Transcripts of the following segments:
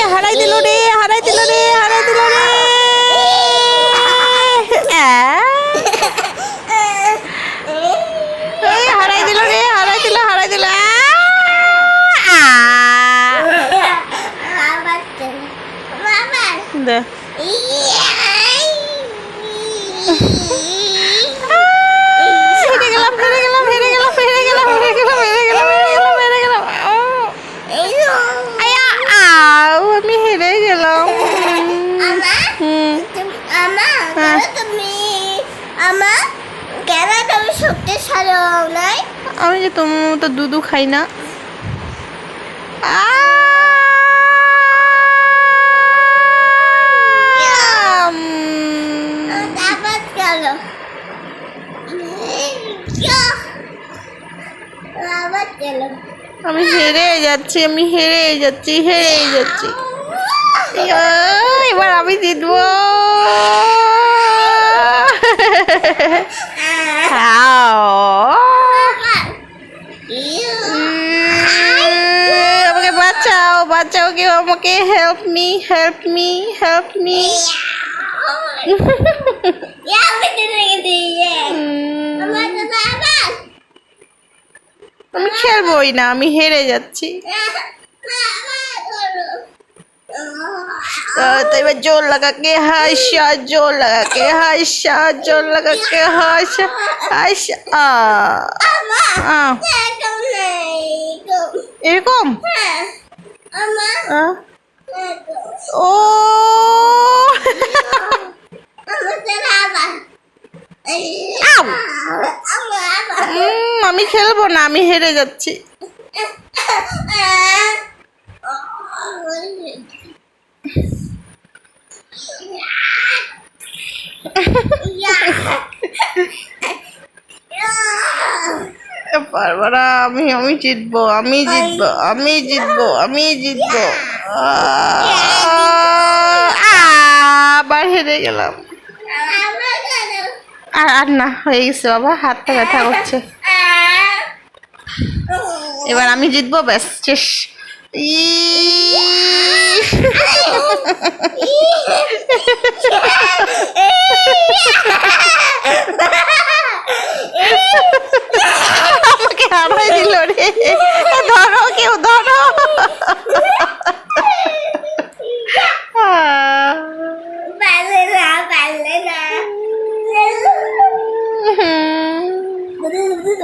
আমাকে হারাই দিল রে হারাই দিল রে হারাই দিল রে। হারাই দিল রে হারাই দিল হারাই দিল। আহ! হ্যাঁ। কেন তুমি শক্তিশালী হও নাই আমি যে তোমার মতো দুধু খাই না আমি হেরে যাচ্ছি আমি হেরে যাচ্ছি হেরে যাচ্ছি এবার আমি জিতবো। আমাকে বাঁচাও বাঁচাও কেউ আমাকে। Help me help me help me আমি খেলবই না, আমি হেরে যাচ্ছি। तो এবার জোর লাগা के हाशा जोर लगा के हाशा जोर लगा के हाशा हाशा आ আ, এরকম আ, ও আউ! উম, আমি খেলবো না আমি হেরে যাচ্ছি আমি আমি জিতবো আমি জিতবো আমি জিতবো আমি জিতবো। আবার হেরে গেলাম। আর আর না, হয়ে গেছে বাবা, হাতটা ব্যথা করছে। এবার আমি জিতবো, ব্যাস, শেষ। ই-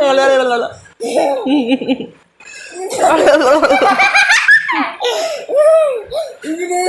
ഇങ്ങനെ